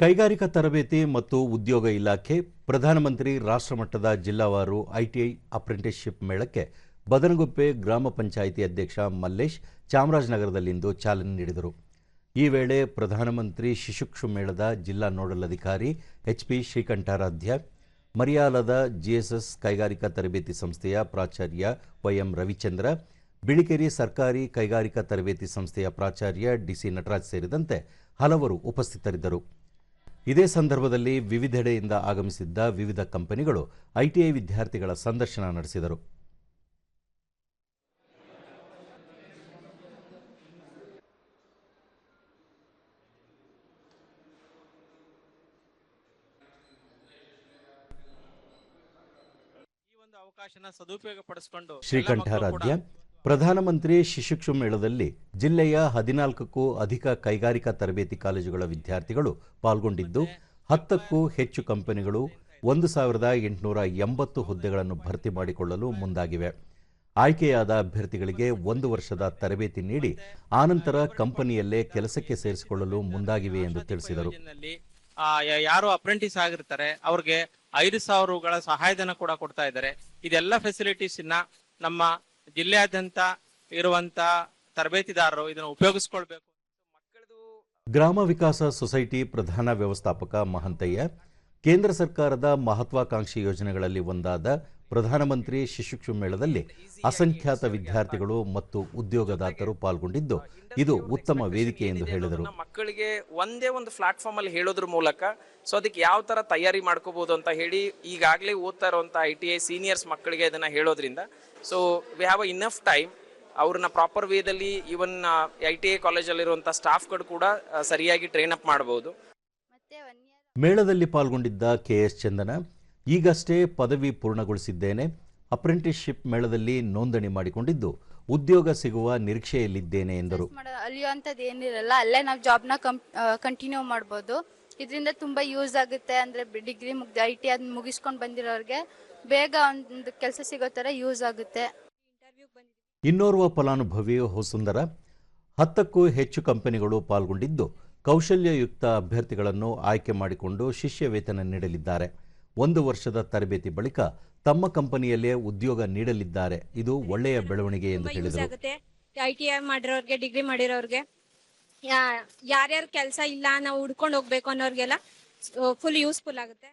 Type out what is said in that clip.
ಕೈಗಾರಿಕಾ ತರಬೇತಿ ಮತ್ತು ಉದ್ಯೋಗ ಇಲಾಖೆ, ಪ್ರಧಾನಮಂತ್ರಿ ರಾಷ್ಟ್ರಮಟ್ಟದ ಜಿಲ್ಲಾವಾರು ಐಟಿಐ ಅಪ್ರೆಂಟಿಸ್ಶಿಪ್ ಮೇಳಕ್ಕೆ ಬದನಗುಪ್ಪೆ ಗ್ರಾಮ ಪಂಚಾಯಿತಿ ಅಧ್ಯಕ್ಷ ಮಲ್ಲೇಶ್ ಚಾಮರಾಜನಗರದಲ್ಲಿಂದು ಚಾಲನೆ ನೀಡಿದರು. ಈ ವೇಳೆ ಪ್ರಧಾನಮಂತ್ರಿ ಶಿಶುಕ್ಷು ಮೇಳದ ಜಿಲ್ಲಾ ನೋಡಲ್ ಅಧಿಕಾರಿ ಎಚ್ಪಿ ಶ್ರೀಕಂಠಾರಾಧ್ಯ, ಮರಿಯಾಲದ ಜಿಎಸ್ಎಸ್ ಕೈಗಾರಿಕಾ ತರಬೇತಿ ಸಂಸ್ಥೆಯ ಪ್ರಾಚಾರ್ಯ ವೈಎಂ ರವಿಚಂದ್ರ, ಬಿಳಿಕೆರೆ ಸರ್ಕಾರಿ ಕೈಗಾರಿಕಾ ತರಬೇತಿ ಸಂಸ್ಥೆಯ ಪ್ರಾಚಾರ್ಯ ಡಿಸಿ ನಟರಾಜ್ ಸೇರಿದಂತೆ ಹಲವರು ಉಪಸ್ಥಿತರಿದ್ದರು. ಇದೇ ಸಂದರ್ಭದಲ್ಲಿ ವಿವಿಧೆಡೆಯಿಂದ ಆಗಮಿಸಿದ್ದ ವಿವಿಧ ಕಂಪನಿಗಳು ಐಟಿಐ ವಿದ್ಯಾರ್ಥಿಗಳ ಸಂದರ್ಶನ ನಡೆಸಿದರು. ಈ ಒಂದು ಅವಕಾಶನ ಸದುಪಯೋಗ ಪಡಿಸಿಕೊಂಡು ಶ್ರೀಕಂಠಾರಾಧ್ಯ ಪ್ರಧಾನಮಂತ್ರಿ ಶಿಶುಕ್ಷು ಮೇಳದಲ್ಲಿ ಜಿಲ್ಲೆಯ ಹದಿನಾಲ್ಕಕ್ಕೂ ಅಧಿಕ ಕೈಗಾರಿಕಾ ತರಬೇತಿ ಕಾಲೇಜುಗಳ ವಿದ್ಯಾರ್ಥಿಗಳು ಪಾಲ್ಗೊಂಡಿದ್ದು, ಹತ್ತಕ್ಕೂ ಹೆಚ್ಚು ಕಂಪನಿಗಳು ಒಂದು ಸಾವಿರದ ಎಂಟುನೂರ ಎಂಬತ್ತು ಹುದ್ದೆಗಳನ್ನು ಭರ್ತಿ ಮಾಡಿಕೊಳ್ಳಲು ಮುಂದಾಗಿವೆ. ಆಯ್ಕೆಯಾದ ಅಭ್ಯರ್ಥಿಗಳಿಗೆ ಒಂದು ವರ್ಷದ ತರಬೇತಿ ನೀಡಿ, ಆನಂತರ ಕಂಪನಿಯಲ್ಲೇ ಕೆಲಸಕ್ಕೆ ಸೇರಿಸಿಕೊಳ್ಳಲು ಮುಂದಾಗಿವೆ ಎಂದು ತಿಳಿಸಿದರು. ಯಾರು ಅಪ್ರೆಂಟಿಸ್ ಆಗಿರ್ತಾರೆ, ಅವ್ರಿಗೆ ಐದು ಸಾವಿರಗಳ ಸಹಾಯಧನ ಕೂಡ ಕೊಡ್ತಾ ಇದ್ದಾರೆ. ಇದೆಲ್ಲ ಫೆಸಿಲಿಟೀಸ್ ನಮ್ಮ ಜಿಲ್ಲೆಯಾದ್ಯಂತ ಇರುವಂತ ತರಬೇತಿದಾರರು ಇದನ್ನ ಉಪಯೋಗಿಸ್ಕೊಳ್ಬೇಕು. ಗ್ರಾಮ ವಿಕಾಸ ಸೊಸೈಟಿ ಪ್ರಧಾನ ವ್ಯವಸ್ಥಾಪಕ ಮಹಂತಯ್ಯ, ಕೇಂದ್ರ ಸರ್ಕಾರದ ಮಹತ್ವಾಕಾಂಕ್ಷಿ ಯೋಜನೆಗಳಲ್ಲಿ ಒಂದಾದ ಪ್ರಧಾನಮಂತ್ರಿ ಶಿಶುಕ್ಷು ಮೇಳದಲ್ಲಿ ಅಸಂಖ್ಯಾತ ವಿದ್ಯಾರ್ಥಿಗಳು ಮತ್ತು ಉದ್ಯೋಗದಾತರು ಪಾಲ್ಗೊಂಡಿದ್ದು ಇದು ಉತ್ತಮ ವೇದಿಕೆ ಎಂದು ಹೇಳಿದರು. ಮಕ್ಕಳಿಗೆ ಒಂದೇ ಒಂದು ಪ್ಲಾಟ್ಫಾರ್ಮ್ ಅಲ್ಲಿ ಹೇಳೋದ್ರ ಮೂಲಕ ಸೊ ಅದಕ್ಕೆ ಯಾವ ತರ ತಯಾರಿ ಮಾಡ್ಕೋಬಹುದು ಅಂತ ಹೇಳಿ ಈಗಾಗಲೇ ಓದ್ತಾ ಇರುವಂತ ಐ ಟಿ ಐ ಸೀನಿಯರ್ಸ್ ಮಕ್ಕಳಿಗೆ ಅದನ್ನ ಹೇಳೋದ್ರಿಂದ so we have a enough time ಅವ್ರನ್ನ ಪ್ರಾಪರ್ ವೇದಲ್ಲಿ ಇವನ್ ಐ ಟಿ ಐ ಕಾಲೇಜಲ್ಲಿರುವಂಥ ಸ್ಟಾಫ್ಗಳು ಕೂಡ ಸರಿಯಾಗಿ ಟ್ರೈನ್ ಅಪ್ ಮಾಡಬಹುದು ಮೇಳದಲ್ಲಿ ಪಾಲ್ಗೊಂಡಿದ್ದ ಕೆ ಎಸ್ ಚಂದನ ಈಗಷ್ಟೇ ಪದವಿ ಪೂರ್ಣಗೊಳಿಸಿದ್ದೇನೆ. ಅಪ್ರೆಂಟಿಸ್ಶಿಪ್ ಮೇಳದಲ್ಲಿ ನೋಂದಣಿ ಮಾಡಿಕೊಂಡಿದ್ದು ಉದ್ಯೋಗ ಸಿಗುವ ನಿರೀಕ್ಷೆಯಲ್ಲಿದ್ದೇನೆ ಎಂದರು. ಅಲಿಯುವಂಥದ್ದು ಏನಿರಲ್ಲ ಅಲ್ಲೇ ನಾವು ಜಾಬ್ನ ಕಂಟಿನ್ಯೂ ಮಾಡ್ಬೋದು. ಇದರಿಂದ ತುಂಬ ಯೂಸ್ ಆಗುತ್ತೆ ಅಂದರೆ ಡಿಗ್ರಿ ಮುಗ್ದು ಐ ಟಿ ಅದನ್ನ ಮುಗಿಸ್ಕೊಂಡು ಬಂದಿರೋರಿಗೆ ಬೇಗ ಒಂದು ಕೆಲಸ ಸಿಗೋ ಥರ ಯೂಸ್ ಆಗುತ್ತೆ. ಇನ್ನೋರ್ವ ಫಲಾನುಭವಿ ಹೊಸುಂದರ. ಹತ್ತಕ್ಕೂ ಹೆಚ್ಚು ಕಂಪನಿಗಳು ಪಾಲ್ಗೊಂಡಿದ್ದು ಕೌಶಲ್ಯಯುಕ್ತ ಅಭ್ಯರ್ಥಿಗಳನ್ನು ಆಯ್ಕೆ ಮಾಡಿಕೊಂಡು ಶಿಷ್ಯ ವೇತನ ನೀಡಲಿದ್ದಾರೆ. ಒಂದು ವರ್ಷದ ತರಬೇತಿ ಬಳಿಕ ತಮ್ಮ ಕಂಪನಿಯಲ್ಲೇ ಉದ್ಯೋಗ ನೀಡಲಿದ್ದಾರೆ. ಇದು ಒಳ್ಳೆಯ ಬೆಳವಣಿಗೆ ಎಂದು ಹೇಳಿದರು ಐ ಟಿ ಐ ಮಾಡಿರೋರ್ಗೆ ಡಿಗ್ರಿ ಮಾಡಿರೋರ್ಗೆ. ಯಾರ್ಯಾರು ಕೆಲಸ ಇಲ್ಲ ನಾವು ಹುಡ್ಕೊಂಡು ಹೋಗ್ಬೇಕು ಅನ್ನೋರ್ಗೆಲ್ಲ ಫುಲ್ ಯೂಸ್ಫುಲ್ ಆಗುತ್ತೆ.